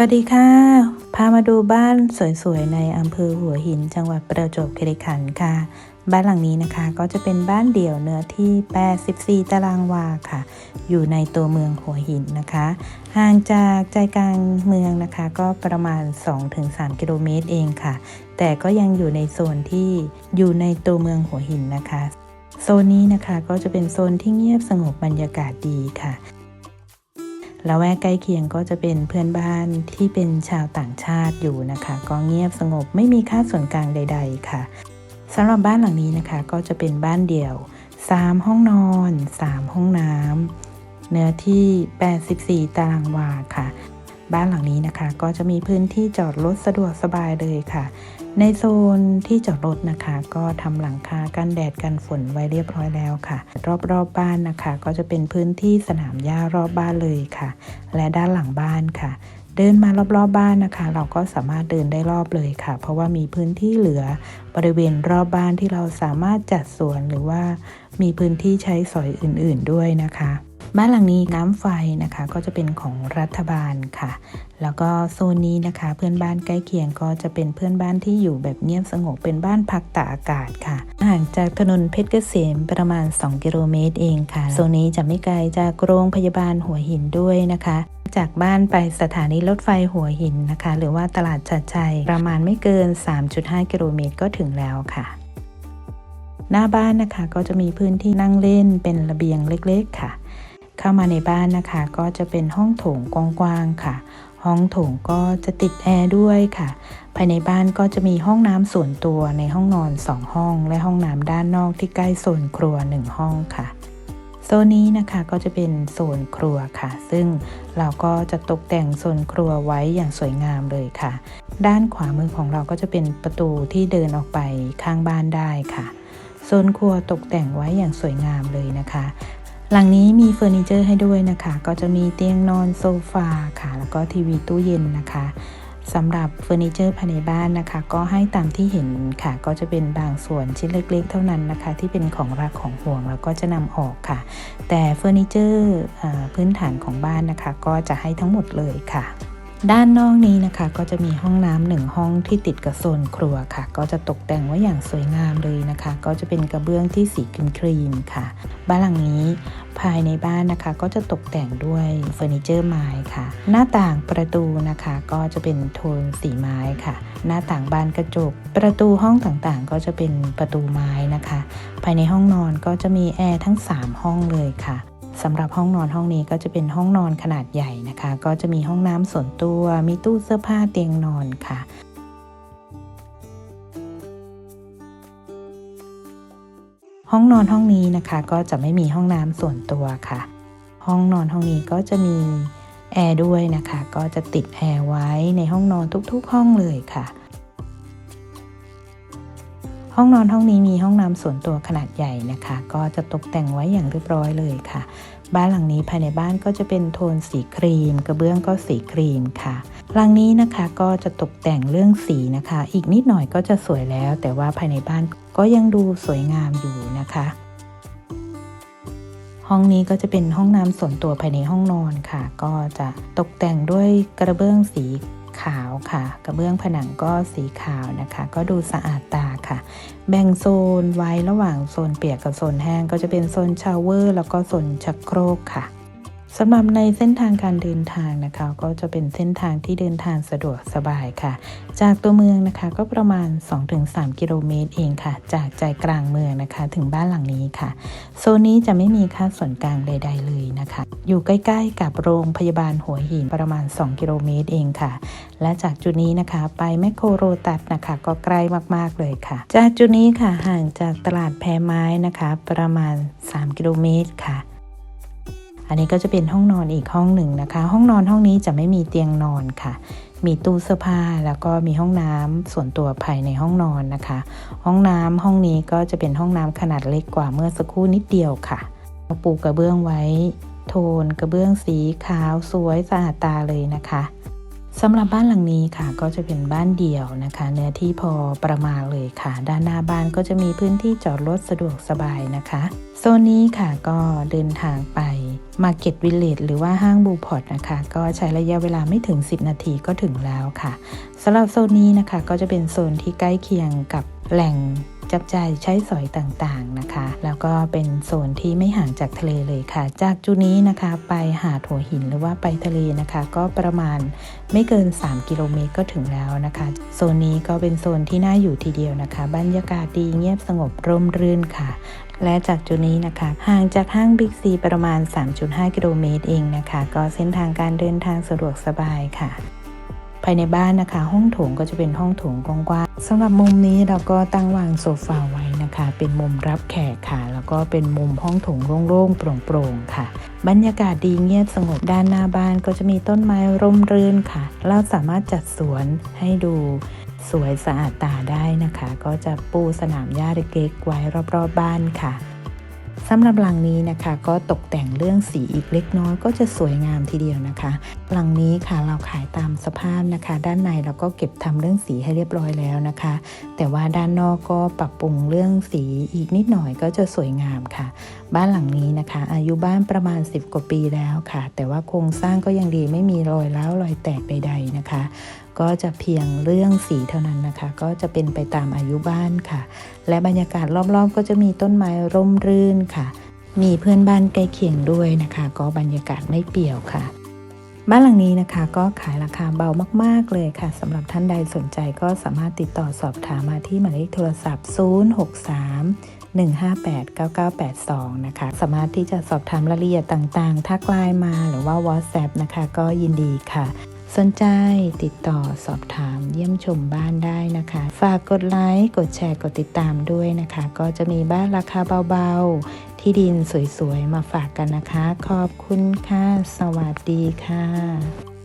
วัสดีค่ะ พามาดูบ้านสวยๆ ในอำเภอหัวหิน จังหวัดประจวบคีรีขันธ์ค่ะ บ้านหลังนี้นะคะก็จะเป็นบ้านเดี่ยวเนื้อที่ 84 ตารางวาค่ะ อยู่ในตัวเมืองหัวหินนะคะ ห่างจากใจกลางเมืองนะคะ ก็ประมาณ 2-3 กิโลเมตรเองค่ะ แต่ก็ยังอยู่ในโซนที่อยู่ในตัวเมืองหัวหินนะคะ โซนนี้นะคะก็จะเป็นโซนที่เงียบสงบบรรยากาศดีค่ะ แล้วแวกใกล้เคียงก็จะเป็นเพื่อนบ้านที่เป็นชาวต่างชาติอยู่นะคะ ก็เงียบสงบไม่มีค่าส่วนกลางใด ๆ ค่ะสำหรับบ้านหลังนี้นะคะ ก็จะเป็นบ้านเดี่ยว 3 ห้องนอน 3 ห้องน้ำเนื้อที่ 84 ตารางวาค่ะ บ้านหลังนี้นะคะ ก็จะมีพื้นที่จอดรถสะดวกสบายเลยค่ะ ในโซนที่จอดรถนะคะ ก็ทำหลังคากันแดดกันฝนไว้เรียบร้อยแล้วค่ะ รอบๆบบ้านนะคะ ก็จะเป็นพื้นที่สนามหญ้ารอบบ้านเลยค่ะ และด้านหลังบ้านค่ะ เดินมารอบๆบบ้านนะคะ เราก็สามารถเดินได้รอบเลยค่ะ เพราะว่ามีพื้นที่เหลือบริเวณรอบบ้านที่เราสามารถจัดสวนหรือว่ามีพื้นที่ใช้สอยอื่น ๆด้วยนะคะ บ้านหลังนี้น้ำไฟนะคะก็จะเป็นของรัฐบาลค่ะ แล้วก็โซนนี้นะคะเพื่อนบ้านใกล้เคียงก็จะเป็นเพื่อนบ้านที่อยู่แบบเงียบสงบเป็นบ้านพักตากอากาศค่ะห่างจากถนนเพชรเกษมประมาณ 2 กิโลเมตรเองค่ะ โซนนี้จะไม่ไกลจากโรงพยาบาลหัวหินด้วยนะคะ จากบ้านไปสถานีรถไฟหัวหินนะคะ หรือว่าตลาดชัดชัยประมาณไม่เกิน 3.5 กิโลเมตรก็ถึงแล้วค่ะหน้าบ้านนะคะก็จะมีพื้นที่นั่งเล่นเป็นระเบียงเล็ก ๆ ค่ะ เข้ามาในบ้านนะคะ ก็จะเป็นห้องโถงกว้างๆค่ะ ห้องโถงก็จะติดแอร์ด้วยค่ะ ภายในบ้านก็จะมีห้องน้ำส่วนตัวในห้องนอน 2 ห้อง และห้องน้ำด้านนอกที่ใกล้โซนครัว 1 ห้องค่ะโซนนี้นะคะก็จะเป็นโซนครัวค่ะ ซึ่งเราก็จะตกแต่งโซนครัวไว้อย่างสวยงามเลยค่ะ ด้านขวามือของเราก็จะเป็นประตูที่เดินออกไปข้างบ้านได้ค่ะโซนครัวตกแต่งไว้อย่างสวยงามเลยนะคะ หลังนี้มีเฟอร์นิเจอร์ให้ด้วยนะคะ ก็จะมีเตียงนอนโซฟาค่ะ แล้วก็ทีวีตู้เย็นนะคะสำหรับเฟอร์นิเจอร์ภายในบ้านนะคะ ก็ให้ตามที่เห็นค่ะ ก็จะเป็นบางส่วนชิ้นเล็กๆ เท่านั้นนะคะ ที่เป็นของรักของห่วงแล้วก็จะนำออกค่ะ แต่เฟอร์นิเจอร์พื้นฐานของบ้านนะคะ ก็จะให้ทั้งหมดเลยค่ะ ด้านนอกนี้นะคะก็จะมีห้องน้ำหนึ่งห้องที่ติดกับโซนครัวค่ะ ก็จะตกแต่งไว้อย่างสวยงามเลยนะคะ ก็จะเป็นกระเบื้องที่สีครีมครีมค่ะ บ้านหลังนี้ภายในบ้านนะคะก็จะตกแต่งด้วยเฟอร์นิเจอร์ไม้ค่ะ หน้าต่างประตูนะคะก็จะเป็นโทนสีไม้ค่ะ หน้าต่างบานกระจก ประตูห้องต่างๆ ก็จะเป็นประตูไม้นะคะ ภายในห้องนอนก็จะมีแอร์ทั้ง 3 ห้องเลยค่ะ สำหรับห้องนอนห้องนี้ก็จะเป็นห้องนอนขนาดใหญ่นะคะ ก็จะมีห้องน้ำส่วนตัว มีตู้เสื้อผ้าเตียงนอนค่ะห้องนอนห้องนี้นะคะก็จะไม่มีห้องน้ำส่วนตัวค่ะ ห้องนอนห้องนี้ก็จะมีแอร์ด้วยนะคะ ก็จะติดแอร์ไว้ในห้องนอนทุกๆ ห้องเลยค่ะ ห้องนอนห้องนี้มีห้องน้ำส่วนตัวขนาดใหญ่นะคะ ก็จะตกแต่งไว้อย่างเรียบร้อยเลยค่ะ บ้านหลังนี้ภายในบ้านก็จะเป็นโทนสีครีม กระเบื้องก็สีครีมค่ะ หลังนี้นะคะก็จะตกแต่งเรื่องสีนะคะ อีกนิดหน่อยก็จะสวยแล้ว แต่ว่าภายในบ้านก็ยังดูสวยงามอยู่นะคะห้องนี้ก็จะเป็นห้องน้ำส่วนตัวภายในห้องนอนค่ะ ก็จะตกแต่งด้วยกระเบื้องสี ขาวค่ะ กระเบื้องผนังก็สีขาวนะคะ ก็ดูสะอาดตาค่ะ แบ่งโซนไว้ระหว่างโซนเปียกกับโซนแห้งก็จะเป็นโซนชาวเวอร์ แล้วก็โซนชักโครกค่ะ สำหรับในเส้นทางการเดินทางนะคะ ก็จะเป็นเส้นทางที่เดินทางสะดวกสบายค่ะ จากตัวเมืองนะคะก็ประมาณ 2-3 กิโลเมตรเองค่ะ จากใจกลางเมืองนะคะ ถึงบ้านหลังนี้ค่ะ โซนนี้จะไม่มีค่าส่วนกลางใด ๆ เลยนะคะ อยู่ใกล้ๆ กับโรงพยาบาลหัวหินประมาณ 2 กิโลเมตรเองค่ะ และจากจุดนี้นะคะไปแมคโครโรตัสนะคะ ก็ใกล้มากๆเลยค่ะ จากจุดนี้ค่ะห่างจากตลาดแพไม้นะคะ ประมาณ 3 กิโลเมตรค่ะ อันนี้ก็จะเป็นห้องนอนอีกห้องหนึ่งนะคะ ห้องนอนห้องนี้จะไม่มีเตียงนอนค่ะ มีตู้เสื้อผ้าแล้วก็มีห้องน้ำส่วนตัวภายในห้องนอนนะคะ ห้องน้ำห้องนี้ก็จะเป็นห้องน้ำขนาดเล็กกว่าเมื่อสักครู่นิดเดียวค่ะปูกระเบื้องไว้ โทนกระเบื้องสีขาวสวยสะอาดตาเลยนะคะ สำหรับบ้านหลังนี้ค่ะก็จะเป็นบ้านเดี่ยวนะคะ เนื้อที่พอประมาณเลยค่ะ ด้านหน้าบ้านก็จะมีพื้นที่จอดรถสะดวกสบายนะคะ โซนนี้ค่ะก็เดินทางไป Market Village หรือว่าห้างบูพอร์ตนะคะ ก็ใช้ระยะเวลาไม่ถึง 10 นาทีก็ถึงแล้วค่ะสำหรับโซนนี้นะคะก็จะเป็นโซนที่ใกล้เคียงกับแหล่ง จับจ่ายใช้สอยต่างๆนะคะ แล้วก็เป็นโซนที่ไม่ห่างจากทะเลเลยค่ะ จากจุดนี้นะคะไปหาดหัวหินหรือว่าไปทะเลนะคะ ก็ประมาณไม่เกิน 3 กิโลเมตรก็ถึงแล้วนะคะ โซนนี้ก็เป็นโซนที่น่าอยู่ทีเดียวนะคะ บรรยากาศดีเงียบสงบร่มรื่นค่ะและจากจุดนี้นะคะห่างจากห้างบิ๊กซีประมาณ 3.5 กิโลเมตรเองนะคะ ก็เส้นทางการเดินทางสะดวกสบายค่ะ ภายในบ้านนะคะ ห้องโถงก็จะเป็นห้องโถงกว้างๆสำหรับมุมนี้เราก็ตั้งวางโซฟาไว้นะคะ เป็นมุมรับแขกค่ะ แล้วก็เป็นมุมห้องโถงโล่งๆโปร่งๆค่ะ บรรยากาศดีเงียบสงบด้านหน้าบ้านก็จะมีต้นไม้ร่มรื่นค่ะ เราสามารถจัดสวนให้ดูสวยสะอาดตาได้นะคะ ก็จะปูสนามหญ้าเล็กๆไว้รอบๆบบ้านค่ะ สำหรับหลังนี้นะคะ ก็ตกแต่งเรื่องสีอีกเล็กน้อยก็จะสวยงามทีเดียวนะคะ หลังนี้ค่ะเราขายตามสภาพนะคะ ด้านในเราก็เก็บทำเรื่องสีให้เรียบร้อยแล้วนะคะ แต่ว่าด้านนอกก็ปรับปรุงเรื่องสีอีกนิดหน่อยก็จะสวยงามค่ะ บ้านหลังนี้นะคะ อายุบ้านประมาณ 10 กว่าปีแล้วค่ะ แต่ว่าโครงสร้างก็ยังดีไม่มีรอยร้าวรอยแตกใด ๆนะคะ ก็จะเพียงเรื่องสีเท่านั้นนะคะ ก็จะเป็นไปตามอายุบ้านค่ะ และบรรยากาศรอบๆ ก็จะมีต้นไม้ร่มรื่นค่ะ มีเพื่อนบ้านใกล้เคียงด้วยนะคะ ก็บรรยากาศไม่เปี่ยวค่ะ บ้านหลังนี้นะคะ ก็ขายราคาเบามากๆเลยค่ะสำหรับท่านใดสนใจก็สามารถติดต่อสอบถามมาที่หมายเลขโทรศัพท์ 063 158 9982 นะคะ สามารถที่จะสอบถามรายละเอียดต่างๆ ทักไลน์มาหรือว่า WhatsApp นะคะ ก็ยินดีค่ะ สนใจติดต่อสอบถามเยี่ยมชมบ้านได้นะคะ ฝากกดไลค์ กดแชร์ กดติดตามด้วยนะคะ ก็จะมีบ้านราคาเบาๆ ที่ดินสวยๆ มาฝากกันนะคะ ขอบคุณค่ะ สวัสดีค่ะ